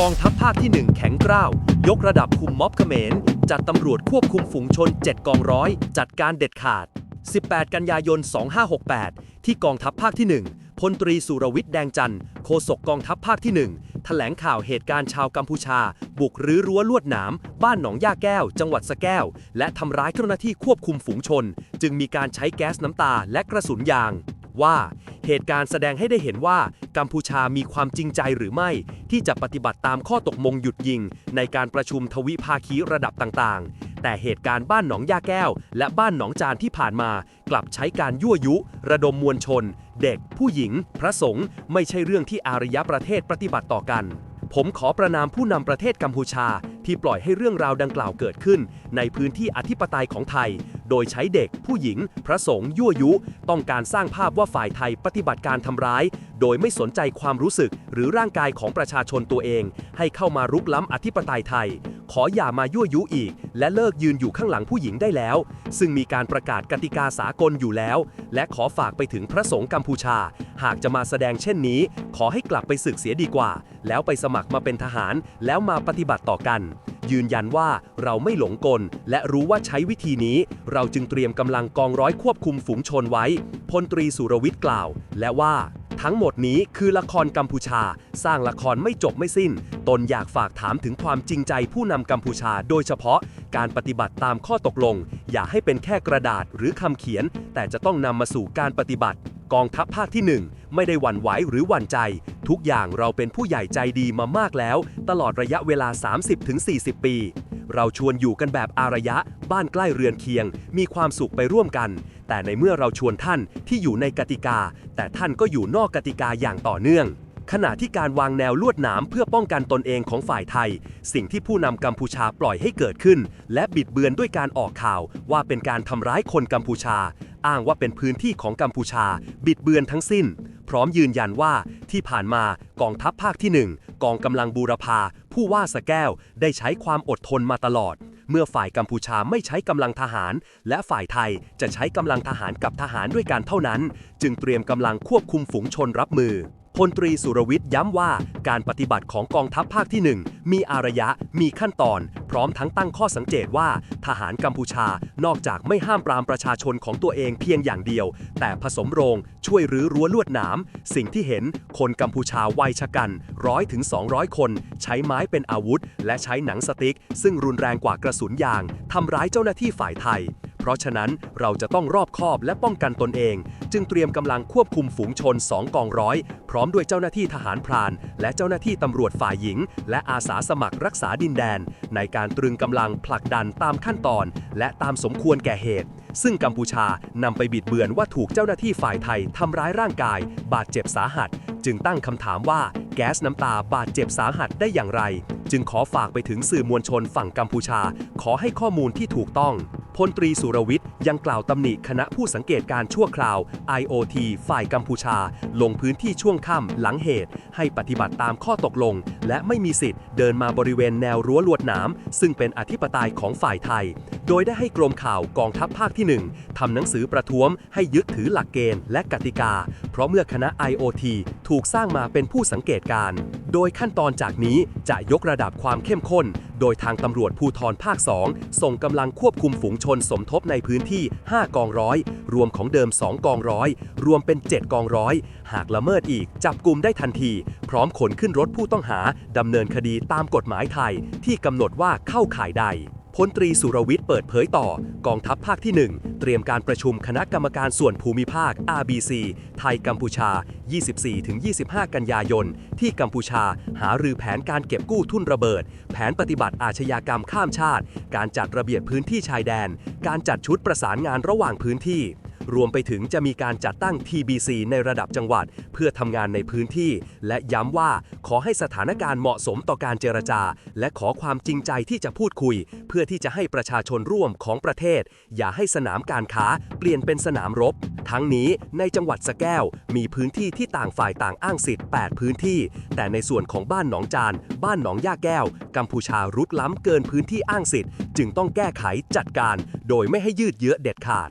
กองทัพภาคที่ 1 แข็งกร้าว ยกระดับคุมม็อบเขมร จัดตำรวจควบคุมฝูงชน 7 กองร้อย จัดการเด็ดขาด 18 กันยายน 2568 ที่กองทัพภาคที่ 1พลตรีสุรวิทย์แดงจันทร์โฆษกกองทัพภาคที่ 1 แถลงข่าวเหตุการณ์ชาวกัมพูชา บุกรื้อรั้วลวดหนาม บ้านหนองย่าแก้ว จังหวัดสะแก้ว และทำร้ายเจ้าหน้าที่ควบคุมฝูงชน จึงมีการใช้แก๊สน้ำตาและกระสุนยาง ว่าเหตุการณ์แสดงให้ได้เห็นว่ากัมพูชามีความจริงใจหรือไม่ ที่จะปฏิบัติตามข้อตกลงหยุดยิง ในการประชุมทวิภาคีระดับต่างๆ แต่เหตุการณ์บ้านหนองยาแก้ว และบ้านหนองจานที่ผ่านมา กลับใช้การยั่วยุ ระดมมวลชน เด็ก ผู้หญิง พระสงฆ์ไม่ใช่เรื่องที่อารยประเทศปฏิบัติต่อกัน ผมขอประนามผู้นำประเทศกัมพูชาที่ปล่อยให้เรื่องราวดังกล่าวเกิดขึ้น ในพื้นที่อธิปไตยของไทยโดยใช้เด็กผู้หญิง พระสงฆ์ยั่วยุ ต้องการสร้างภาพว่าฝ่ายไทยปฏิบัติการทำร้าย โดยไม่สนใจความรู้สึกหรือร่างกายของประชาชนตัวเอง ให้เข้ามารุกล้ำอธิปไตยไทย ขออย่ามายั่วยุอีก และเลิกยืนอยู่ข้างหลังผู้หญิงได้แล้ว ซึ่งมีการประกาศกติกาสากลอยู่แล้ว และขอฝากไปถึงพระสงฆ์กัมพูชา หากจะมาแสดงเช่นนี้ ขอให้กลับไปศึกเสียดีกว่า แล้วไปสมัครมาเป็นทหาร แล้วมาปฏิบัติต่อกัน ยืนยันว่าเราไม่หลงกล และรู้ว่าใช้วิธีนี้ เราจึงเตรียมกำลังกองร้อยควบคุมฝูงชนไว้พลตรีสุรวิทย์กล่าว และว่าทั้งหมดนี้คือละครกัมพูชา สร้างละครไม่จบไม่สิ้น ตนอยากฝากถามถึงความจริงใจผู้นำกัมพูชา โดยเฉพาะการปฏิบัติตามข้อตกลง อย่าให้เป็นแค่กระดาษหรือคำเขียน แต่จะต้องนำมาสู่การปฏิบัติ กองทัพภาคที่ 1 ไม่ได้หวั่นไหวหรือหวั่นใจ ทุกอย่างเราเป็นผู้ใหญ่ใจดีมามากแล้ว ตลอดระยะเวลา 30-40 ปี เราชวนอยู่กันแบบอารยะ บ้านใกล้เรือนเคียง มีความสุขไปร่วมกัน แต่ในเมื่อเราชวนท่านที่อยู่ในกติกา แต่ท่านก็อยู่นอกกติกาอย่างต่อเนื่อง ขณะที่การวางแนวลวดหนามเพื่อป้องกันตนเองของฝ่ายไทย สิ่งที่ผู้นำกัมพูชาปล่อยให้เกิดขึ้น และบิดเบือนด้วยการออกข่าวว่าเป็นการทำร้ายคนกัมพูชา อ้างว่าเป็นพื้นที่ของกัมพูชา บิดเบือนทั้งสิ้น พร้อมยืนยันว่าที่ผ่านมากองทัพภาคที่ 1 กองกำลังบูรพา ผู้ว่าสแก้วได้ใช้ความอดทนมาตลอดเมื่อฝ่ายกัมพูชาไม่ใช้กำลังทหาร และฝ่ายไทยจะใช้กำลังทหารกับทหารด้วยกันเท่านั้น จึงเตรียมกำลังควบคุมฝูงชนรับมือ พลตรีสุรวิทย์ย้ำว่าการปฏิบัติของกองทัพภาคที่ 1 มีอารยะ มีขั้นตอน พร้อมทั้งตั้งข้อสังเกตว่า ทหารกัมพูชานอกจากไม่ห้ามปรามประชาชนของตัวเองเพียงอย่างเดียว แต่ผสมโรงช่วยรื้อรั้วลวดหนาม สิ่งที่เห็นคนกัมพูชาวัยชะกันร้อยถึง200 คน ใช้ไม้เป็นอาวุธ และใช้หนังสติ๊ก ซึ่งรุนแรงกว่ากระสุนยางทำร้ายเจ้าหน้าที่ฝ่ายไทย เพราะฉะนั้นเราจะต้องรอบคอบและป้องกันตนเอง จึงเตรียมกำลังควบคุมฝูงชน 2 กองร้อย พร้อมด้วยเจ้าหน้าที่ทหารพราน และเจ้าหน้าที่ตำรวจฝ่ายหญิง และอาสาสมัครรักษาดินแดน ในการตรึงกำลังผลักดันตามขั้นตอน และตามสมควรแก่เหตุ ซึ่งกัมพูชานำไปบิดเบือนว่าถูกเจ้าหน้าที่ฝ่ายไทยทำร้ายร่างกาย บาดเจ็บสาหัส จึงตั้งคำถามว่าแก๊สน้ำตาบาดเจ็บสาหัสได้อย่างไร จึงขอฝากไปถึงสื่อมวลชนฝั่งกัมพูชา ขอให้ข้อมูลที่ถูกต้อง พลตรีสุรวิทย์ยังกล่าวตำหนิคณะผู้สังเกตการชั่วคราว IOT ฝ่ายกัมพูชา ลงพื้นที่ช่วงค่ำหลังเหตุ ให้ปฏิบัติตามข้อตกลง และไม่มีสิทธิ์เดินมาบริเวณแนวรั้วลวดหนามซึ่งเป็นอธิปไตยของฝ่ายไทย โดยได้ให้กรมข่าวกองทัพภาคที่ 1ทำหนังสือประท้วงให้ยึดถือหลักเกณฑ์และกติกา เพราะเมื่อคณะ IOT ถูกสร้างมาเป็นผู้สังเกตการณ์โดยขั้นตอนจากนี้จะยกระดับความเข้มข้น โดยทางตำรวจภูทรภาค 2 ส่งกำลังควบคุมฝูงชนสมทบในพื้นที่ 5 กองร้อย รวมของเดิม 2 กองร้อย รวมเป็น 7 กองร้อย หากละเมิดอีก จับกลุ่มได้ทันที พร้อมขนขึ้นรถผู้ต้องหาดำเนินคดีตามกฎหมายไทย ที่กำหนดว่าเข้าข่ายใดพลตรีสุรวิทย์เปิดเผยต่อกองทัพภาคที่ 1 ตรียมการประชุมคณะกรรมการส่วนภูมิภาค RBC ไทยกัมพูชา 24-25 กันยายน ที่กัมพูชาหารือแผนการเก็บกู้ทุนระเบิด แผนปฏิบัติอาชญากรรมข้ามชาติ การจัดระเบียบพื้นที่ชายแดน การจัดชุดประสานงานระหว่างพื้นที่ รวมไปถึงจะมีการจัดตั้ง TBC ในระดับจังหวัด เพื่อทำงานในพื้นที่ และย้ำว่าขอให้สถานการณ์เหมาะสมต่อการเจรจา และขอความจริงใจที่จะพูดคุย เพื่อที่จะให้ประชาชนร่วมของประเทศ อย่าให้สนามการค้าเปลี่ยนเป็นสนามรบ ทั้งนี้ในจังหวัดสแก้ว มีพื้นที่ที่ต่างฝ่ายต่างอ้างสิทธิ์ 8 พื้นที่ แต่ในส่วนของบ้านหนองจาน บ้านหนองย่าแก้ว กัมพูชารุกล้ำเกินพื้นที่อ้างสิทธิ์ จึงต้องแก้ไขจัดการ โดยไม่ให้ยืดเยื้อเด็ดขาด